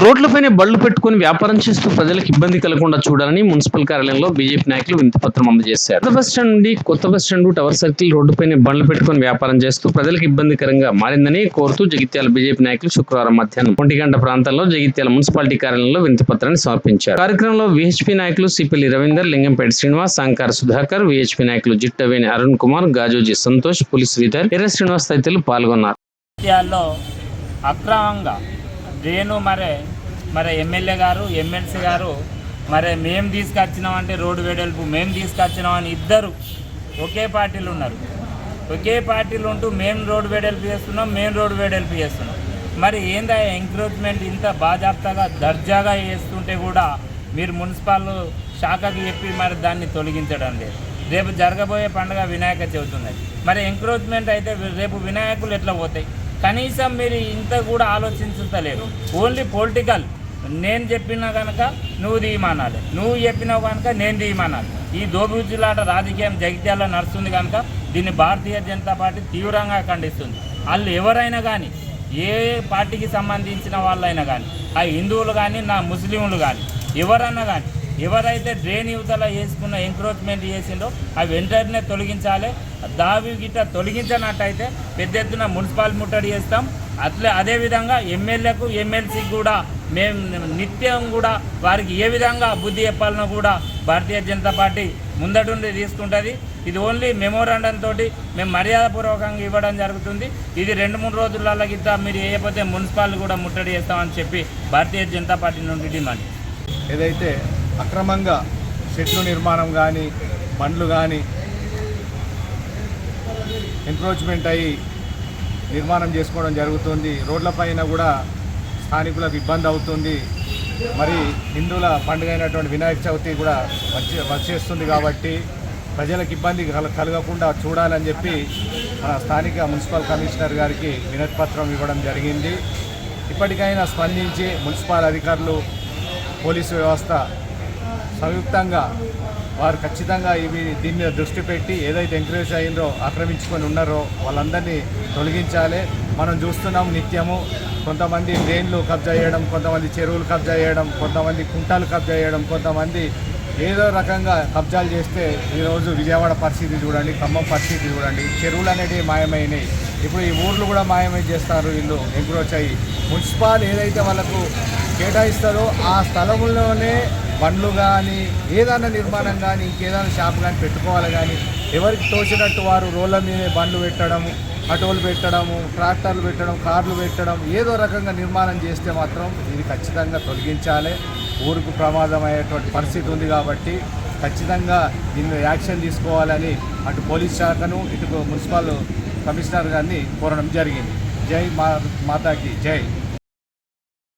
రోడ్లపైనే బళ్ళు పెట్టుకుని వ్యాపారం చేస్తూ ప్రజలకు ఇబ్బంది కలగకుండా చూడాలని మున్సిపల్ కార్యాలయంలో బీజేపీ నాయకులు వింతపత్రం అందజేశారు కొత్త బస్ స్టాండ్ నుండి కొత్త బస్ స్టాండ్ టవర్ సర్కిల్ రోడ్డుపైనే బండ్లు పెట్టుకుని వ్యాపారం చేస్తూ ప్రజలకు ఇబ్బందికరంగా మారిందని కోరుతూ జగిత్యాల బీజేపీ నాయకులు శుక్రవారం మధ్యాహ్నం ఒంటి గంట ప్రాంతంలో జగిత్యాల మున్సిపాలిటీ కార్యాలయంలో వినతిపత్రాన్ని సమర్పించారు. కార్యక్రమంలో విహెచ్పీ నాయకులు సిపిల్లి రవీందర్ లింగంపేట శ్రీనివాస్ సంకార సుధాకర్ విహెచ్పీ నాయకులు జిట్టవేణి అరుణ్ కుమార్ గాజోజీ సంతోష్ పులి శ్రీధర్ ఎర్ర శ్రీనివాస్ తదితరులు పాల్గొన్నారు. అక్రమంగా డ్రైను మరి మరి ఎమ్మెల్యే గారు ఎమ్మెల్సీ గారు మరి మేము తీసుకొచ్చినామంటే రోడ్డు వెడల్పు మేము తీసుకొచ్చినామని ఇద్దరు ఒకే పార్టీలు ఉన్నారు. ఒకే పార్టీలు ఉంటూ మేము రోడ్డు వెడల్పు చేస్తున్నాం మేము రోడ్డు వెడల్పు చేస్తున్నాం. మరి ఏందా ఎంక్రోచ్మెంట్ ఇంత బాజాప్తాగా దర్జాగా చేస్తుంటే కూడా మీరు మున్సిపాల్ శాఖకి చెప్పి మరి దాన్ని తొలగించడం లేదు. రేపు జరగబోయే పండుగ వినాయక చవితి మరి ఎంక్రోచ్మెంట్ అయితే రేపు వినాయకులు ఎట్లా పోతాయి? కనీసం మీరు ఇంత కూడా ఆలోచించలేరు ఓన్లీ పొలిటికల్ నేను చెప్పినా కనుక నువ్వు తీయమనాలి. నువ్వు చెప్పినావు కనుక నేను తీయమనాలి. ఈ దోబుజులాట రాజకీయం జగిత్యాల నడుస్తుంది కనుక దీన్ని భారతీయ జనతా పార్టీ తీవ్రంగా ఖండిస్తుంది. వాళ్ళు ఎవరైనా కానీ ఏ పార్టీకి సంబంధించిన వాళ్ళైనా కానీ ఆ హిందువులు కానీ నా ముస్లింలు కానీ ఎవరన్నా కానీ ఎవరైతే డ్రైన్ యువతల వేసుకున్న ఎంక్రోచ్మెంట్ చేసిండో అవి వెంటనే తొలగించాలి. దావి గిట్ట తొలగించినట్టయితే పెద్ద ఎత్తున మున్సిపల్ ముట్టడి చేస్తాం. అట్లే అదేవిధంగా ఎమ్మెల్యేకు ఎమ్మెల్సీకి కూడా మేము నిత్యం కూడా వారికి ఏ విధంగా బుద్ధి చెప్పాలనో కూడా భారతీయ జనతా పార్టీ ముందటుండి తీసుకుంటుంది. ఇది ఓన్లీ మెమోరాండం తోటి మేము మర్యాదపూర్వకంగా ఇవ్వడం జరుగుతుంది. ఇది రెండు మూడు రోజులలో గిట్ట మీరు వేయకపోతే మున్సిపాల్ కూడా ముట్టడి చేస్తామని చెప్పి భారతీయ జనతా పార్టీ నుండి డిమాండ్. ఏదైతే అక్రమంగా చెట్లు నిర్మాణం కానీ బండ్లు కానీ ఎంక్రోచ్మెంట్ అయ్యి నిర్మాణం చేసుకోవడం జరుగుతుంది. రోడ్లపైన కూడా స్థానికులకు ఇబ్బంది అవుతుంది. మరి హిందువుల పండుగ అయినటువంటి వినాయక చవితి కూడా వచ్చే వచ్చేస్తుంది కాబట్టి ప్రజలకు ఇబ్బంది కల కలగకుండా చూడాలని చెప్పి మన స్థానిక మున్సిపల్ కమిషనర్ గారికి వినతిపత్రం ఇవ్వడం జరిగింది. ఇప్పటికైనా స్పందించి మున్సిపల్ అధికారులు పోలీసు వ్యవస్థ సంయుక్తంగా వారు ఖచ్చితంగా ఇవి దీని మీద దృష్టి పెట్టి ఏదైతే ఎంకరేజ్ అయిందో ఆక్రమించుకొని ఉన్నారో వాళ్ళందరినీ తొలగించాలి. మనం చూస్తున్నాం నిత్యము. కొంతమంది డ్రైన్లు కబ్జా చేయడం కొంతమంది చెరువులు కబ్జా చేయడం కొంతమంది కుంటాలు కబ్జా చేయడం కొంతమంది ఏదో రకంగా కబ్జాలు చేస్తే ఈరోజు విజయవాడ పరిస్థితి చూడండి ఖమ్మం పరిస్థితి చూడండి. చెరువులు అనేటివి మాయమైనాయి. ఇప్పుడు ఈ ఊర్లు కూడా మాయమై చేస్తారు వీళ్ళు ఎంక్రోచ్ అయ్యి. మున్సిపాల్ ఏదైతే వాళ్ళకు కేటాయిస్తారో ఆ స్థలంలోనే బండ్లు కానీ ఏదైనా నిర్మాణం కానీ ఇంకేదైనా షాప్ కానీ పెట్టుకోవాలి కానీ ఎవరికి తోచినట్టు వారు రోడ్ల మీద బండ్లు పెట్టడము ఆటోలు పెట్టడము ట్రాక్టర్లు పెట్టడం కార్లు పెట్టడం ఏదో రకంగా నిర్మాణం చేస్తే మాత్రం ఇది ఖచ్చితంగా తొలగించాలి. ఊరుకు ప్రమాదం అయ్యేటువంటి పరిస్థితి ఉంది కాబట్టి ఖచ్చితంగా దీన్ని యాక్షన్ తీసుకోవాలని అటు పోలీస్ శాఖను ఇటు మున్సిపల్ కమిషనర్ గారిని కోరడం జరిగింది. జై మా మాతాకి జై.